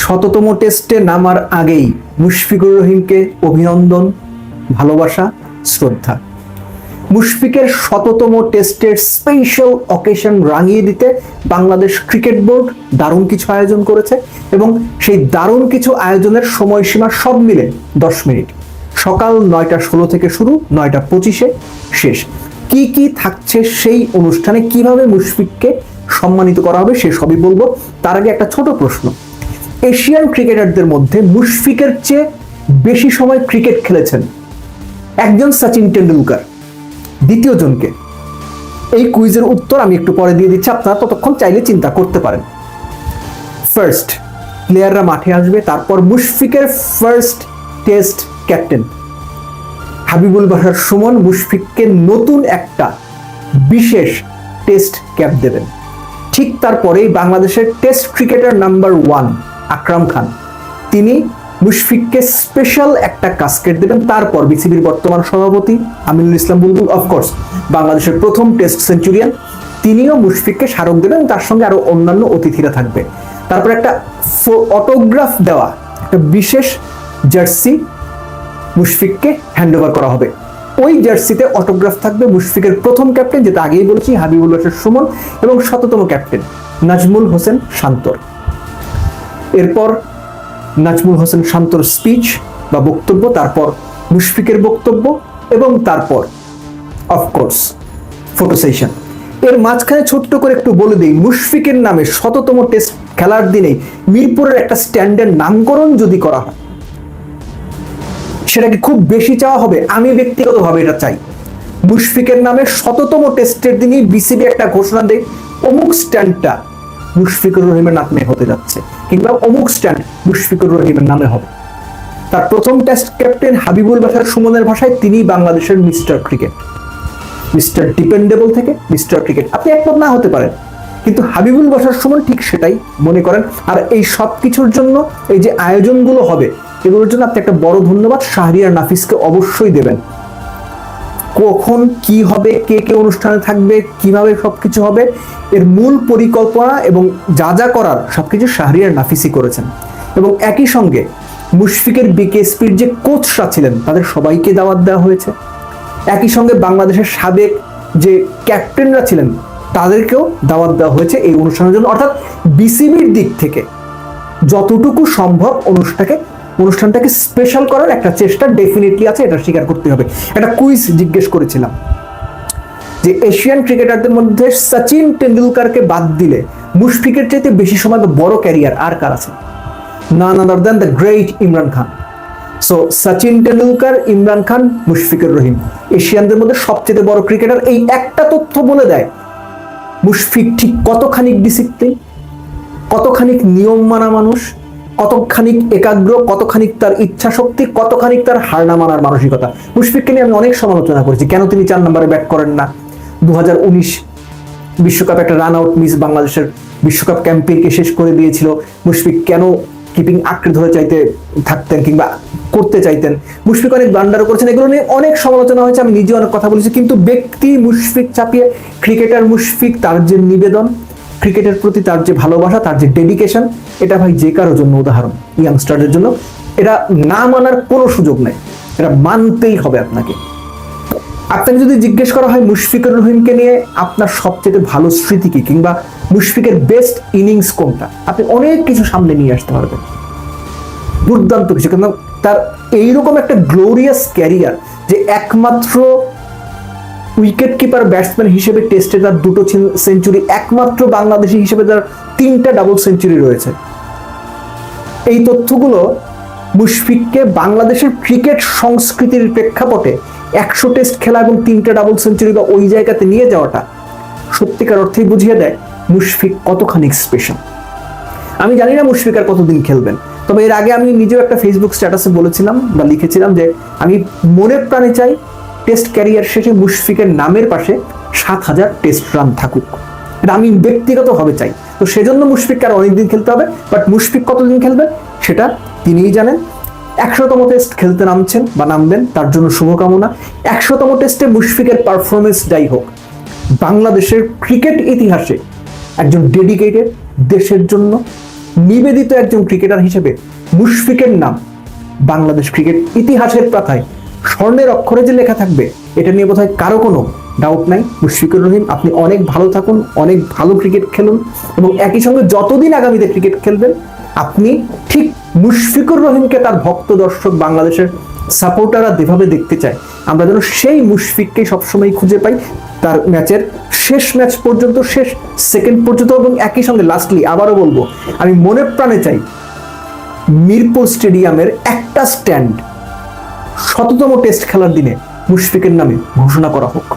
শততম টেস্টে নামার আগেই মুশফিকুর রহিমকে অভিনন্দন, ভালোবাসা, শ্রদ্ধা। মুশফিকের শততম টেস্টের স্পেশাল অকেশন রাঙিয়ে দিতে বাংলাদেশ ক্রিকেট বোর্ড দারুণ কিছু আয়োজন করেছে এবং সেই দারুণ কিছু আয়োজনের সময়সীমা সব মিলে দশ মিনিট। সকাল নয়টা ষোলো থেকে শুরু, নয়টা পঁচিশে শেষ। কি কি থাকছে সেই অনুষ্ঠানে কীভাবে মুশফিককে সম্মানিত করা হবে সে সবই বলব। তার আগে একটা ছোট প্রশ্ন। এশিয়ান ক্রিকেটারদের মধ্যে মুশফিকের চেয়ে বেশি সময় ক্রিকেট খেলেছেন একজন সচিন টেন্ডুলকার দ্বিতীয় জনকে এই কুইজের উত্তর আমি একটু পরে দিয়ে দিচ্ছি, আপনারা ততক্ষণ চাইলে চিন্তা করতে পারেন। ফার্স্ট প্লেয়াররা মাঠে আসবে, তারপর মুশফিকের first test captain Habibul Bashar Sumon মুশফিককে নতুন একটা বিশেষ টেস্ট ক্যাপ দেবেন। ঠিক তারপরেই বাংলাদেশের test cricketer number one Akram Khan. তিনি মুশফিককে স্পেশাল একটা কাস্কেট দেবেন। তারপর বিসিবির বর্তমান সভাপতি আমিনুল ইসলাম বুলবুল অফকোর্স বাংলাদেশের প্রথম টেস্ট সেঞ্চুরিয়ান তিনিও মুশফিককে স্মারক দেবেন। তার সঙ্গে আরও অন্যান্য অতিথিরা থাকবে। তারপর একটা অটোগ্রাফ দেওয়া, একটা বিশেষ জার্সি মুশফিককে হ্যান্ডওভার করা হবে। ওই জার্সিতে অটোগ্রাফ থাকবে মুশফিকের প্রথম ক্যাপ্টেন যেটা আগেই বলেছি, হাবিবুল সুমন এবং শততম ক্যাপ্টেন নাজমুল হোসেন শান্তর। এরপর নাজমুল হোসেন শান্তর স্পিচ বা বক্তব্য, তারপর মুশফিকের বক্তব্য এবং তারপর অফকোর্স ফটো সেশন এর মাঝখানে ছোট্ট করে একটু বলে দিই, মুশফিকের নামে শততম টেস্ট খেলার দিনে মিরপুরের একটা স্ট্যান্ডের নামকরণ যদি করা হয়, সেটাকে খুব বেশি চাওয়া হবে। আমি ব্যক্তিগতভাবে এটা চাই। মুশফিকের নামে শততম টেস্টের দিনই বিসিবি একটা ঘোষণা দেয়, অমুক স্ট্যান্ডটা মুশফিকুর রহিমের নামে হতে যাচ্ছে কিংবা অমুক স্ট্যান্ড মুশফিকুর রহিমের নামে হবে। তার প্রথম টেস্ট ক্যাপ্টেন হাবিবুল বাসার সুমনের ভাষায় তিনি বাংলাদেশের মিস্টার ক্রিকেট। মিস্টার ডিপেন্ডেবল থেকে মিস্টার ক্রিকেট। আপনি একমত না হতে পারেন, কিন্তু হাবিবুল বাসার সুমন ঠিক সেটাই মনে করেন। আর এই সব কিছুর জন্য এই যে আয়োজনগুলো হবে, এগুলোর জন্য আপনি একটা বড় ধন্যবাদ। শাহরিয়ার নাফিসকে অবশ্যই দেবেন। কখন কি হবে, কে কে অনুষ্ঠানে থাকবে, কীভাবে সবকিছু হবে, এর মূল পরিকল্পনা এবং যা যা করার সবকিছু শাহরিয়ার নাফিসি করেছেন। এবং একই সঙ্গে মুশফিকের বিকেএসপির যে কোচরা ছিলেন তাদের সবাইকে দাওয়াত দেওয়া হয়েছে। একই সঙ্গে বাংলাদেশের সাবেক যে ক্যাপ্টেনরা ছিলেন, তাদেরকেও দাওয়াত দেওয়া হয়েছে এই অনুষ্ঠানের জন্য। অর্থাৎ বিসিবির দিক থেকে যতটুকু সম্ভব অনুষ্ঠানটাকে অনুষ্ঠানটাকে স্পেশাল করার একটা চেষ্টা ডেফিনেটলি আছে, এটা স্বীকার করতে হবে। একটা কুইজ জিজ্ঞেস করেছিলাম যে এশিয়ান ক্রিকেটারদের মধ্যে সচিন টেন্ডুলকারকে বাদ দিলে মুশফিকের চাইতে বেশি সময় বড় ক্যারিয়ার আর কার আছে? None other than the great Imran Khan so Sachin Tendulkar Imran Khan Mushfiqur Rahim. এশিয়ানদের মধ্যে সবচেয়ে বড় ক্রিকেটার এই একটা তথ্য বলে দেয়। মুশফিক ঠিক কতখানি ডিসিপ্লিন কতখানি নিয়ম মানা মানুষ কতখানি একাগ্র কতখানি তার ইচ্ছা শক্তি কতখানি তার হার না মানার মানসিকতা। মুশফিককে নিয়ে আমি অনেক সমালোচনা করেছি। কেন তিনি চার নম্বরে ব্যাট করেন না? দু বিশ্বকাপ একটা রান আউট মিস বাংলাদেশের বিশ্বকাপ ক্যাম্পেইনকে শেষ করে দিয়েছিল। মুশফিক কেন কিপিং আঁকড়ে ধরে চাইতে থাকতেন কিংবা করতে চাইতেন? মুশফিক অনেক ব্লান্ডারও করেছেন। এগুলো নিয়ে অনেক সমালোচনা হয়েছে। আমি নিজে অনেক কথা বলেছি। কিন্তু ব্যক্তি মুশফিক চাপিয়ে ক্রিকেটার মুশফিক, তার যে নিবেদন ক্রিকেটের প্রতি তার যে ভালোবাসা, তার যে ডেডিকেশন এটা ভাই যে কারোর জন্য উদাহরণ ইয়াংস্টারদের জন্য, এটা না মানার কোনো সুযোগ নেই। এটা মানতেই হবে আপনাকে। আপনাকে যদি জিজ্ঞেস করা হয় মুশফিকুর রহিমকে নিয়ে, আপনার সবচেয়ে ভালো স্মৃতি কি? কিংবা মুশফিকের বেস্ট ইনিংস কোনটা? আপনি অনেক কিছু সামনে নিয়ে আসতে পারবেন। দুর্দান্ত কিছু। কিন্তু তার এইরকম একটা গ্লোরিয়াস ক্যারিয়ার যে একমাত্র উইকেট কিপার ব্যাটসম্যান হিসেবে টেস্টে তার দুটো সেঞ্চুরি, একমাত্র বাংলাদেশি হিসেবে তার তিনটা ডাবল সেঞ্চুরি রয়েছে। এই তথ্যগুলো মুশফিককে বাংলাদেশের ক্রিকেট সংস্কৃতির প্রেক্ষাপটে একশো টেস্ট খেলা এবং তিনটা ডাবল সেঞ্চুরি বা ওই জায়গাতে নিয়ে যাওয়াটা সত্যিকার অর্থেই বুঝিয়ে দেয় মুশফিক কতখানি স্পেশাল আমি জানি না মুশফিক আর কতদিন খেলবেন, তবে এর আগে আমি নিজেও একটা ফেসবুক স্ট্যাটাসে বলেছিলাম বা লিখেছিলাম যে আমি মনে প্রাণে চাই টেস্ট ক্যারিয়ার শেষে মুশফিকের নামের পাশে সাত হাজার টেস্ট রান থাকুক। এটা আমি ব্যক্তিগতভাবে চাই। তো সেজন্য মুশফিককে আর অনেকদিন খেলতে হবে, বাট মুশফিক কতদিন খেলবে সেটা তিনিই জানেন। একশোতম টেস্ট খেলতে নামছেন বা নামবেন, তার জন্য শুভকামনা। একশোতম টেস্টে মুশফিকের পারফরমেন্স যাই হোক, বাংলাদেশের ক্রিকেট ইতিহাসে একজন ডেডিকেটেড দেশের জন্য নিবেদিত একজন ক্রিকেটার হিসেবে মুশফিকের নাম বাংলাদেশ ক্রিকেট ইতিহাসের পাতায় স্বর্ণের অক্ষরে যে লেখা থাকবে, এটা নিয়ে বোধহয় কারও কোনো ডাউট নাই। মুশফিকুর রহিম, আপনি অনেক ভালো থাকুন, অনেক ভালো ক্রিকেট খেলুন এবং একই সঙ্গে যতদিন আগামীতে ক্রিকেট খেলবেন, আপনি ঠিক মুশফিকুর রহিমকে তার ভক্ত দর্শক বাংলাদেশের সাপোর্টাররা যেভাবে দেখতে চায়, আমরা যেন সেই মুশফিককে সবসময় খুঁজে পাই। তার ম্যাচের শেষ ম্যাচ পর্যন্ত, শেষ সেকেন্ড পর্যন্ত এবং একই সঙ্গে লাস্টলি আবারও বলব, আমি মনে প্রাণে চাই, মিরপুর স্টেডিয়ামের একটা স্ট্যান্ড শততম টেস্ট খেলার দিনে মুশফিকের নামে ঘোষণা করা হোক।